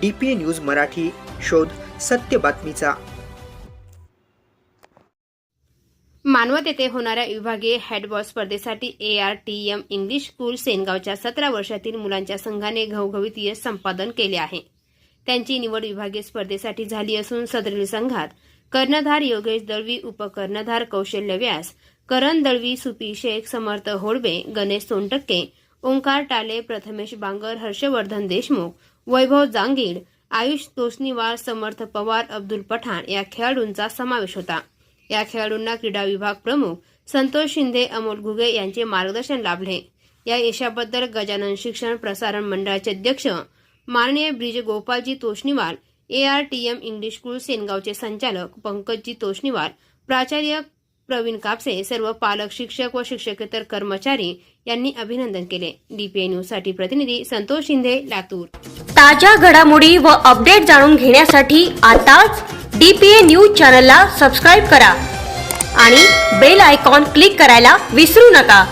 D P news Marathi शोध सत्य बातमीचा. मानवत येथे होणाऱ्या विभागीय हॅडबॉल स्पर्धेसाठी A R T M English school सेनगावच्या सतरा वर्षातील मुलांच्या संघाने घवघवीत यश संपादन केले आहे. त्यांची निवड विभागीय स्पर्धेसाठी झाली असून सदरील संघात कर्णधार योगेश दळवी उपकर्णधार कौशल्य व्यास करण दळवी सुपी शेख समर्थ होडबे गणेश सोनटक्के ओंकार टाले प्रथमेश बांगर हर्षवर्धन देशमुख वैभव जांगीड आयुष तोष्णीवार समर्थ पवार अब्दुल पठाण या खेळाडूंचा समावेश होता. या खेळाडूंना क्रीडा विभाग प्रमुख संतोष शिंदे अमोल घुगे यांचे मार्गदर्शन लाभले. या यशाबद्दल गजानन शिक्षण प्रसारण मंडळाचे अध्यक्ष माननीय Brij Gopalji Toshniwal A R T M English school सेनगावचे संचालक पंकजजी तोष्णीवाल प्राचार्य प्रवीण कापसे सर्व पालक शिक्षक व शिक्षकेतर कर्मचारी यांनी अभिनंदन केले. डीपीआय न्यूजसाठी प्रतिनिधी संतोष शिंदे लातूर. ताज्या घडामोडी व अपडेट जाणून घेण्यासाठी आताच डीपीए न्यूज चॅनलला सबस्क्राईब करा आणि बेल आयकॉन क्लिक करायला विसरू नका.